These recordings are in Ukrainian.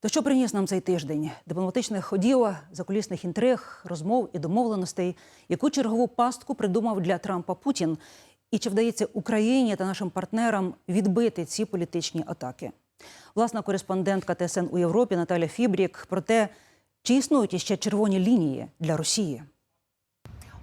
То що приніс нам цей тиждень? Дипломатичних ходів, закулісних інтриг, розмов і домовленостей, яку чергову пастку придумав для Трампа Путін? І чи вдається Україні та нашим партнерам відбити ці політичні атаки? Власна кореспондентка ТСН у Європі Наталя Фібрік про те, чи існують іще червоні лінії для Росії.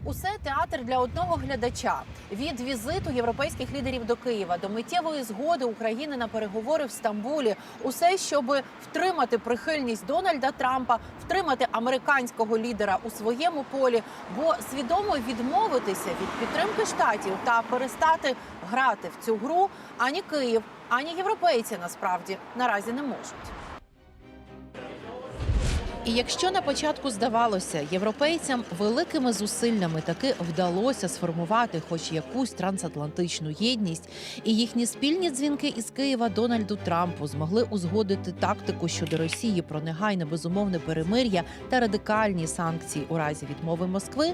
Усе театр для одного глядача від візиту європейських лідерів до Києва до миттєвої згоди України на переговори в Стамбулі. Усе, щоб втримати прихильність Дональда Трампа, втримати американського лідера у своєму полі, бо свідомо відмовитися від підтримки штатів та перестати грати в цю гру ані Київ, ані європейці насправді наразі не можуть. І якщо на початку здавалося, європейцям великими зусиллями таки вдалося сформувати хоч якусь трансатлантичну єдність, і їхні спільні дзвінки із Києва Дональду Трампу змогли узгодити тактику щодо Росії про негайне безумовне перемир'я та радикальні санкції у разі відмови Москви,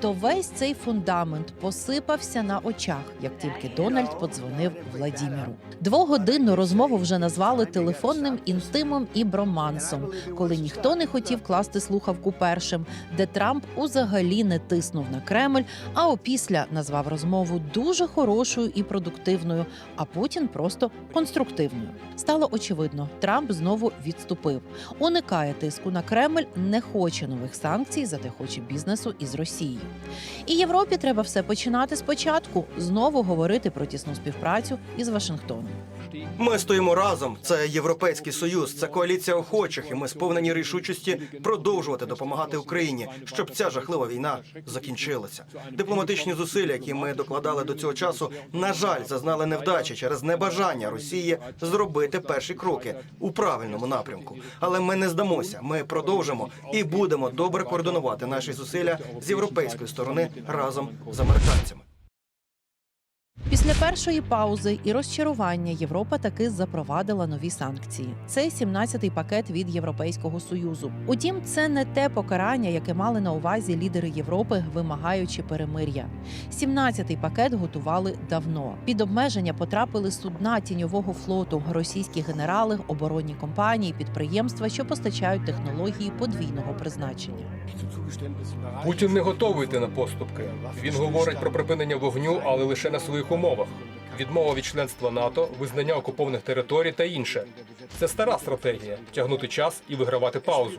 то весь цей фундамент посипався на очах, як тільки Дональд подзвонив Владіміру. Двогодинну розмову вже назвали телефонним інтимом і бромансом, коли ніхто не хотів класти слухавку першим, де Трамп узагалі не тиснув на Кремль, а опісля назвав розмову дуже хорошою і продуктивною, а Путін просто конструктивною. Стало очевидно, Трамп знову відступив, уникає тиску на Кремль, не хоче нових санкцій, зате хоче бізнесу із Росії. І Європі треба все починати спочатку, знову говорити про тісну співпрацю із Вашингтоном. Ми стоїмо разом. Це європейський союз, це коаліція охочих, і ми сповнені рішучості продовжувати допомагати Україні, щоб ця жахлива війна закінчилася. Дипломатичні зусилля, які ми докладали до цього часу, на жаль, зазнали невдачі через небажання Росії зробити перші кроки у правильному напрямку. Але ми не здамося. Ми продовжимо і будемо добре координувати наші зусилля з європейської сторони разом з американцями. Після першої паузи і розчарування Європа таки запровадила нові санкції. Це 17-й пакет від Європейського союзу. Утім, це не те покарання, яке мали на увазі лідери Європи, вимагаючи перемир'я. 17-й пакет готували давно. Під обмеження потрапили судна тіньового флоту, російські генерали, оборонні компанії, підприємства, що постачають технології подвійного призначення. Путін не готовий йти на поступки. Він говорить про припинення вогню, але лише на своїх умовах. Відмова від членства НАТО, визнання окупованих територій та інше. Це стара стратегія тягнути час і вигравати паузу.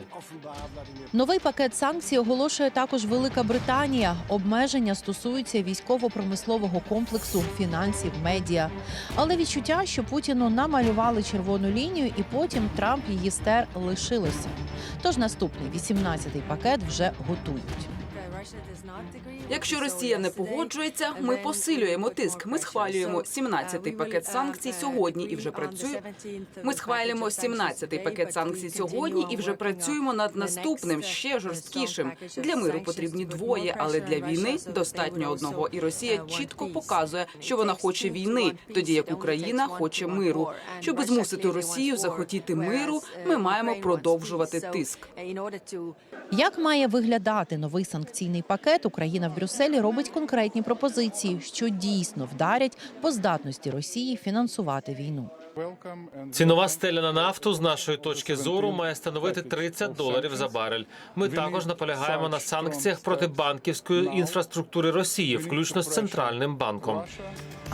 Новий пакет санкцій оголошує також Велика Британія. Обмеження стосуються військово-промислового комплексу, фінансів, медіа. Але відчуття, що Путіну намалювали червону лінію, і потім Трамп її стер лишилося. Тож наступний 18-й пакет вже готують. Якщо Росія не погоджується, ми посилюємо тиск. Ми схвалюємо 17-й пакет санкцій сьогодні і вже працює. Ми схвалюємо 17-й пакет санкцій сьогодні і вже працюємо над наступним ще жорсткішим. Для миру потрібні двоє, але для війни достатньо одного. І Росія чітко показує, що вона хоче війни, тоді як Україна хоче миру. Щоб змусити Росію захотіти миру, ми маємо продовжувати тиск. Як має виглядати новий санкційний пакет? Україна в Брюсселі робить конкретні пропозиції, що дійсно вдарять по здатності Росії фінансувати війну. Цінова стеля на нафту з нашої точки зору має становити 30 доларів за барель. Ми також наполягаємо на санкціях проти банківської інфраструктури Росії, включно з центральним банком.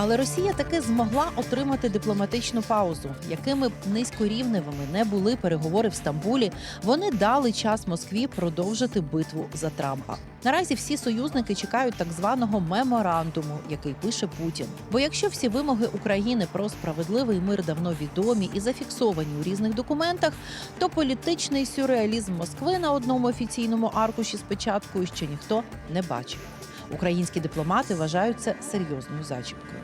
Але Росія таки змогла отримати дипломатичну паузу, якими б низькорівневими не були переговори в Стамбулі. Вони дали час Москві продовжити битву за Трампа. Наразі всі союзники чекають так званого меморандуму, який пише Путін. Бо якщо всі вимоги України про справедливий мир давно відомі і зафіксовані у різних документах, то політичний сюрреалізм Москви на одному офіційному аркуші з печаткою ще ніхто не бачив. Українські дипломати вважають це серйозною зачіпкою.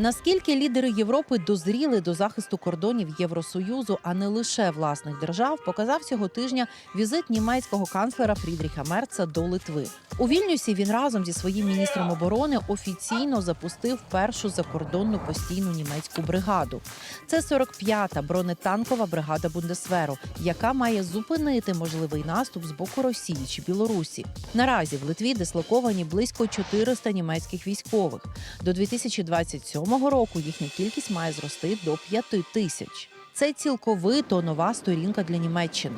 Наскільки лідери Європи дозріли до захисту кордонів Євросоюзу, а не лише власних держав, показав цього тижня візит німецького канцлера Фрідріха Мерца до Литви. У Вільнюсі він разом зі своїм міністром оборони офіційно запустив першу закордонну постійну німецьку бригаду. Це 45-та бронетанкова бригада Бундесверу, яка має зупинити можливий наступ з боку Росії чи Білорусі. Наразі в Литві дислоковані близько 400 німецьких військових. До 2027 27-го року їхня кількість має зрости до 5 тисяч. Це цілковито нова сторінка для Німеччини.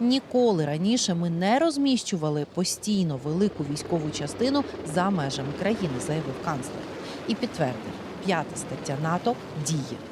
Ніколи раніше ми не розміщували постійно велику військову частину за межами країни, заявив канцлер. І підтвердив, п'ята стаття НАТО діє.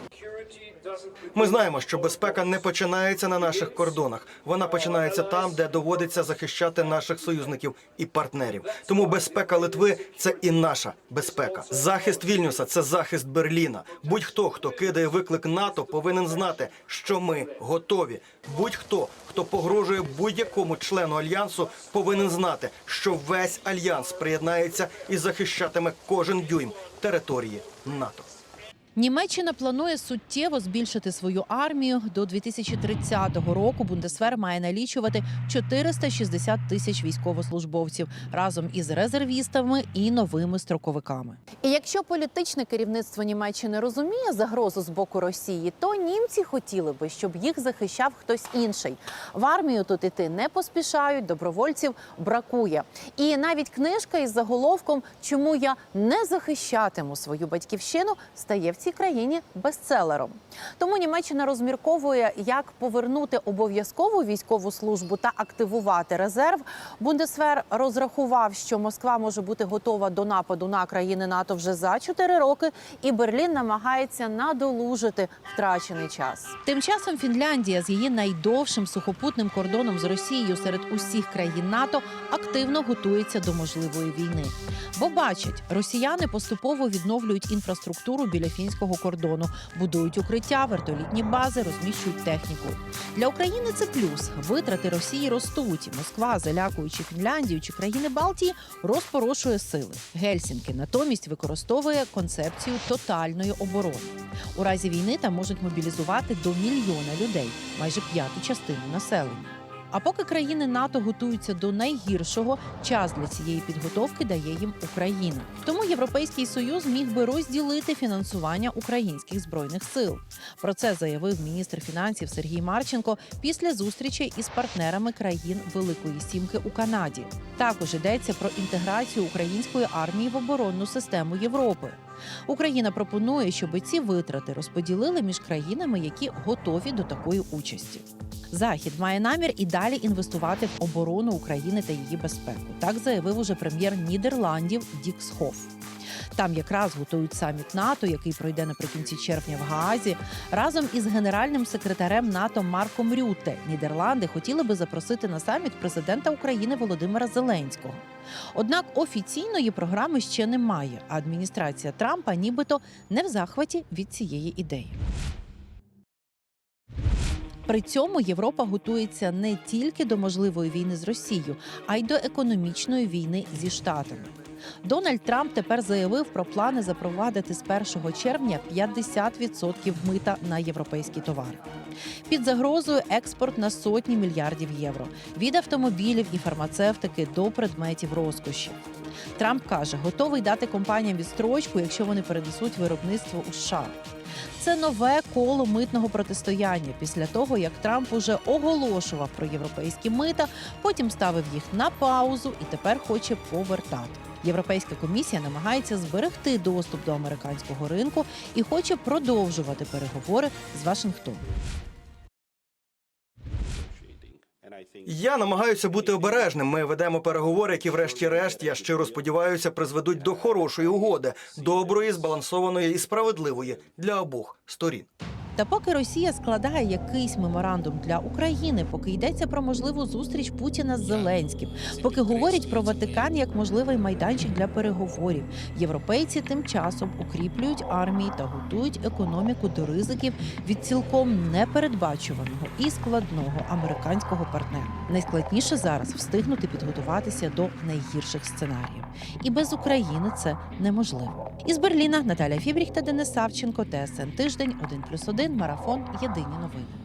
Ми знаємо, що безпека не починається на наших кордонах. Вона починається там, де доводиться захищати наших союзників і партнерів. Тому безпека Литви це і наша безпека. Захист Вільнюса це захист Берліна. Будь-хто, хто кидає виклик НАТО, повинен знати, що ми готові. Будь-хто, хто погрожує будь-якому члену альянсу, повинен знати, що весь альянс приєднається і захищатиме кожен дюйм території НАТО. Німеччина планує суттєво збільшити свою армію. До 2030 року Бундесвер має налічувати 460 тисяч військовослужбовців разом із резервістами і новими строковиками. І якщо політичне керівництво Німеччини розуміє загрозу з боку Росії, то німці хотіли би, щоб їх захищав хтось інший. В армію тут іти не поспішають, добровольців бракує. І навіть книжка із заголовком Чому я не захищатиму свою батьківщину стає в цій країні бестселером. Тому Німеччина розмірковує, як повернути обов'язкову військову службу та активувати резерв. Бундесвер розрахував, що Москва може бути готова до нападу на країни НАТО вже за 4 роки, і Берлін намагається надолужити втрачений час. Тим часом Фінляндія з її найдовшим сухопутним кордоном з Росією серед усіх країн НАТО активно готується до можливої війни. Бо бачать, росіяни поступово відновлюють інфраструктуру біля фінського кордону, будують укриття, вертолітні бази, розміщують техніку. Для України це плюс. Витрати Росії ростуть. Москва, залякуючи Фінляндію чи країни Балтії, розпорошує сили. Гельсінки натомість використовує концепцію тотальної оборони. У разі війни там можуть мобілізувати до мільйона людей, майже п'яту частину населення. А поки країни НАТО готуються до найгіршого, час для цієї підготовки дає їм Україна. Тому Європейський союз міг би розділити фінансування українських збройних сил. Про це заявив міністр фінансів Сергій Марченко після зустрічі із партнерами країн Великої Сімки у Канаді. Також йдеться про інтеграцію української армії в оборонну систему Європи. Україна пропонує, щоб ці витрати розподілили між країнами, які готові до такої участі. Захід має намір і далі інвестувати в оборону України та її безпеку. Так заявив уже прем'єр Нідерландів Дікс Хофф. Там якраз готують саміт НАТО, який пройде наприкінці червня в Гаазі. Разом із генеральним секретарем НАТО Марком Рютте Нідерланди хотіли би запросити на саміт президента України Володимира Зеленського. Однак офіційної програми ще немає. А адміністрація Трампа нібито не в захваті від цієї ідеї. При цьому Європа готується не тільки до можливої війни з Росією, а й до економічної війни зі штатами. Дональд Трамп тепер заявив про плани запровадити з 1 червня 50% мита на європейські товари. Під загрозою експорт на сотні мільярдів євро від автомобілів і фармацевтики до предметів розкоші. Трамп каже, готовий дати компаніям відстрочку, якщо вони перенесуть виробництво у США. Це нове коло митного протистояння після того, як Трамп уже оголошував про європейські мита, потім ставив їх на паузу і тепер хоче повертати. Європейська комісія намагається зберегти доступ до американського ринку і хоче продовжувати переговори з Вашингтоном. Я намагаюся бути обережним. Ми ведемо переговори, які, врешті-решт, я щиро сподіваюся, призведуть до хорошої угоди, доброї, збалансованої і справедливої для обох сторін. Та поки Росія складає якийсь меморандум для України, поки йдеться про можливу зустріч Путіна з Зеленським, поки говорять про Ватикан як можливий майданчик для переговорів, європейці тим часом укріплюють армії та готують економіку до ризиків від цілком непередбачуваного і складного американського партнера. Найскладніше зараз встигнути підготуватися до найгірших сценаріїв, і без України це неможливо. Із Берліна Наталя Фібріх та Денис Савченко, ТСН Тиждень, 1+,1, Марафон. Єдині новини.